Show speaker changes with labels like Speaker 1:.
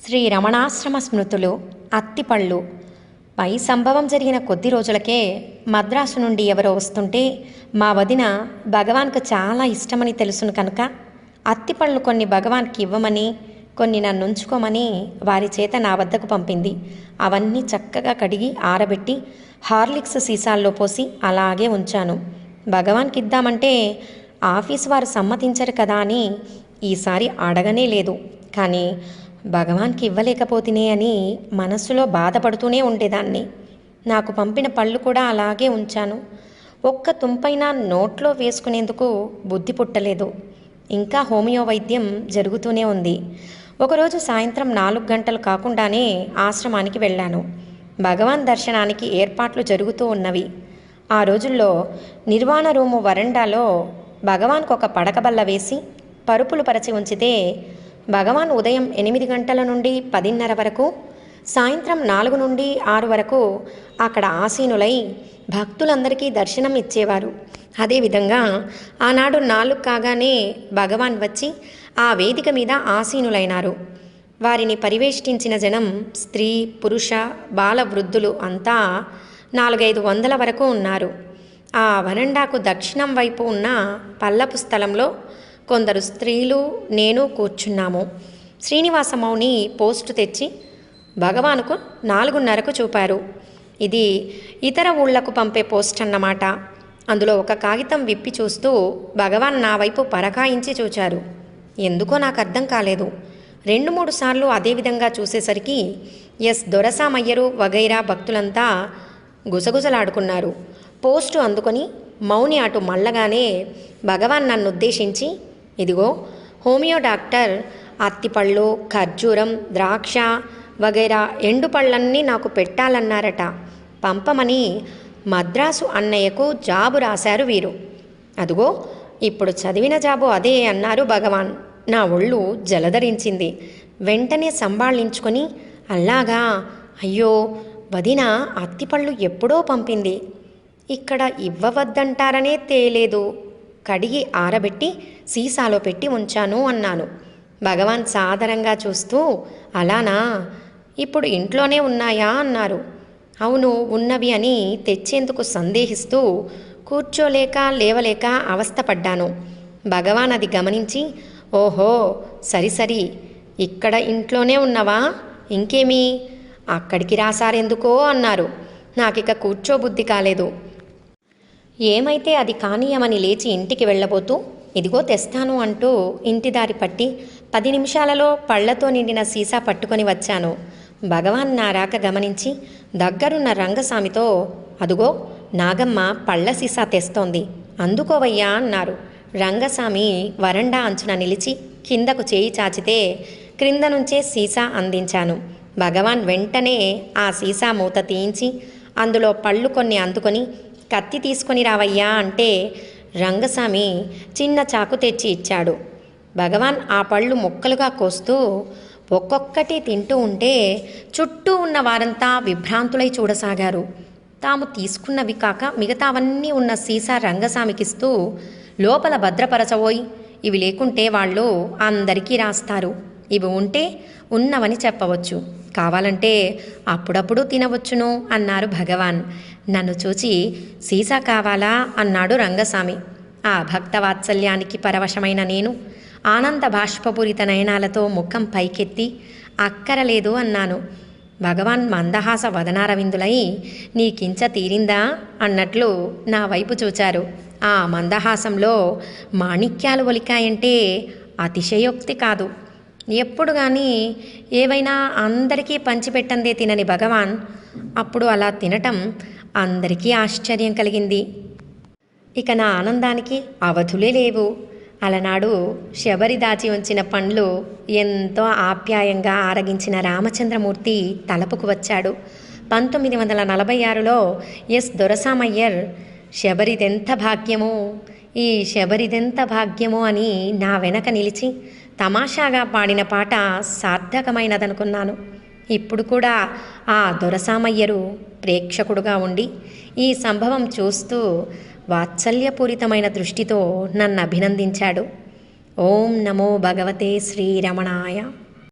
Speaker 1: శ్రీ రమణాశ్రమ స్మృతులు అత్తిపళ్ళు. పై సంభవం జరిగిన కొద్ది రోజులకే మద్రాసు నుండి ఎవరో వస్తుంటే మా వదిన భగవాన్కు చాలా ఇష్టమని తెలుసును కనుక అత్తిపళ్ళు కొన్ని భగవాన్కి ఇవ్వమని కొన్ని నన్ను ఉంచుకోమని వారి చేత నా వద్దకు పంపింది. అవన్నీ చక్కగా కడిగి ఆరబెట్టి హార్లిక్స్ సీసాల్లో పోసి అలాగే ఉంచాను. భగవాన్కి ఇద్దామంటే ఆఫీస్ వారు సమ్మతించరు కదా అని ఈసారి అడగనే లేదు. కానీ భగవాన్కి ఇవ్వలేకపోతేనే అని మనస్సులో బాధపడుతూనే ఉండేదాన్ని. నాకు పంపిన పళ్ళు కూడా అలాగే ఉంచాను. ఒక్క తుంపైనా నోట్లో వేసుకునేందుకు బుద్ధి పుట్టలేదు. ఇంకా హోమియో వైద్యం జరుగుతూనే ఉంది. ఒకరోజు సాయంత్రం నాలుగు గంటలు కాకుండానే ఆశ్రమానికి వెళ్ళాను. భగవాన్ దర్శనానికి ఏర్పాట్లు జరుగుతూ ఉన్నవి. ఆ రోజుల్లో నిర్వాణ రూము వరండాలో భగవాన్కు ఒక పడకబల్ల వేసి పరుపులు పరచి ఉంచితే భగవాన్ ఉదయం ఎనిమిది గంటల నుండి పదిన్నర వరకు సాయంత్రం నాలుగు నుండి ఆరు వరకు అక్కడ ఆసీనులై భక్తులందరికీ దర్శనం ఇచ్చేవారు. అదేవిధంగా ఆనాడు నాలుగు కాగానే భగవాన్ వచ్చి ఆ వేదిక మీద ఆసీనులైనారు. వారిని పరివేష్టించిన జనం స్త్రీ పురుష బాల వృద్ధులు అంతా నాలుగైదు వందల వరకు ఉన్నారు. ఆ వరండాకు దక్షిణం వైపు ఉన్న పల్లపు స్థలంలో కొందరు స్త్రీలు నేను కూర్చున్నాము. శ్రీనివాస మౌని పోస్టు తెచ్చి భగవానుకు నాలుగున్నరకు చూపారు. ఇది ఇతర ఊళ్ళకు పంపే పోస్ట్ అన్నమాట అందులో ఒక కాగితం విప్పి చూస్తూ భగవాన్ నా వైపు పరకాయించి చూచారు. ఎందుకో నాకు అర్థం కాలేదు. రెండు మూడు సార్లు అదే విధంగా చూసేసరికి ఎస్ దొరసామయ్యరు వగైరా భక్తులంతా గుసగుసలాడుకున్నారు. పోస్టు అందుకొని మౌని అటు మళ్ళగానే భగవాన్ నన్ను ఉద్దేశించి ఇదిగో హోమియో డాక్టర్ అత్తిపళ్ళు ఖర్జూరం ద్రాక్ష వగైరా ఎండు పళ్ళన్నీ నాకు పెట్టాలన్నారట. పంపమని మద్రాసు అన్నయ్యకు జాబు రాశారు వీరు. అదుగో ఇప్పుడు చదివిన జాబు అదే అన్నారు భగవాన్. నా ఒళ్ళు జలధరించింది. వెంటనే సంభాళించుకొని అలాగా అయ్యో వదిన అత్తిపళ్ళు ఎప్పుడో పంపింది. ఇక్కడ ఇవ్వవద్దంటారనే తేలేదు. కడిగి ఆరబెట్టి సీసాలో పెట్టి ఉంచాను అన్నాను. భగవాన్ సాదరంగా చూస్తూ అలానా? ఇప్పుడు ఇంట్లోనే ఉన్నాయా? అన్నారు. అవును ఉన్నవి అని తెచ్చేందుకు సందేహిస్తూ కూర్చోలేక లేవలేక అవస్థపడ్డాను. భగవాన్ అది గమనించి ఓహో సరి సరి ఇక్కడ ఇంట్లోనే ఉన్నవా? ఇంకేమీ? అక్కడికి రాసారెందుకో? అన్నారు. నాకిక కూర్చోబుద్ధి కాలేదు. ఏమైతే అది కానీయమని లేచి ఇంటికి వెళ్ళబోతూ ఇదిగో తెస్తాను అంటూ ఇంటి దారి పట్టి పది నిమిషాలలో పళ్ళతో నిండిన సీసా పట్టుకొని వచ్చాను. భగవాన్ నా రాక గమనించి దగ్గరున్న రంగస్వామితో అదుగో నాగమ్మ పళ్ళ సీసా తెస్తోంది అందుకోవయ్యా అన్నారు. రంగస్వామి వరండా అంచున నిలిచి కిందకు చేయి చాచితే క్రింద నుంచే సీసా అందించాను. భగవాన్ వెంటనే ఆ సీసా మూత తీయించి అందులో పళ్ళు కొన్ని అందుకొని కత్తి తీసుకొని రావయ్యా అంటే రంగస్వామి చిన్న చాకు తెచ్చి ఇచ్చాడు. భగవాన్ ఆ పళ్ళు ముక్కలుగా కోస్తూ ఒక్కొక్కటి తింటూ ఉంటే చుట్టూ ఉన్న వారంతా విభ్రాంతులై చూడసాగారు. తాము తీసుకున్నవి కాక మిగతావన్నీ ఉన్న సీసా రంగస్వామికిస్తూ లోపల భద్రపరచబోయి ఇవి లేకుంటే వాళ్ళు అందరికీ రాస్తారు. ఇవి ఉంటే ఉన్నవని చెప్పవచ్చు. కావాలంటే అప్పుడప్పుడు తినవచ్చును అన్నారు భగవాన్. నన్ను చూచి సీసా కావాలా? అన్నాడు రంగస్వామి. ఆ భక్త వాత్సల్యానికి పరవశమైన నేను ఆనంద బాష్పపూరిత నయనాలతో ముఖం పైకెత్తి అక్కరలేదు అన్నాను. భగవాన్ మందహాస వదనారవిందులై నీకించ తీరిందా? అన్నట్లు నా వైపు చూచారు. ఆ మందహాసంలో మాణిక్యాలు ఒలికాయంటే అతిశయోక్తి కాదు. ఎప్పుడు కానీ ఏవైనా అందరికీ పంచిపెట్టందే తినని భగవాన్ అప్పుడు అలా తినటం అందరికీ ఆశ్చర్యం కలిగింది. ఇక నా ఆనందానికి అవధులే లేవు. అలనాడు శబరి దాచి ఉంచిన పండ్లు ఎంతో ఆప్యాయంగా ఆరగించిన రామచంద్రమూర్తి తలపుకు వచ్చాడు. పంతొమ్మిది వందల నలభై ఆరులో ఎస్ దొరసామయ్యర్ శబరిదెంత భాగ్యమో? ఈ శబరిదెంత భాగ్యమో? అని నా వెనక నిలిచి తమాషాగా పాడిన పాట సార్థకమైనదనుకున్నాను. ఇప్పుడు కూడా ఆ దొరసామయ్యరు ప్రేక్షకుడుగా ఉండి ఈ సంభవం చూస్తూ వాత్సల్యపూరితమైన దృష్టితో నన్ను అభినందించాడు ఓం నమో భగవతే శ్రీరమణాయ.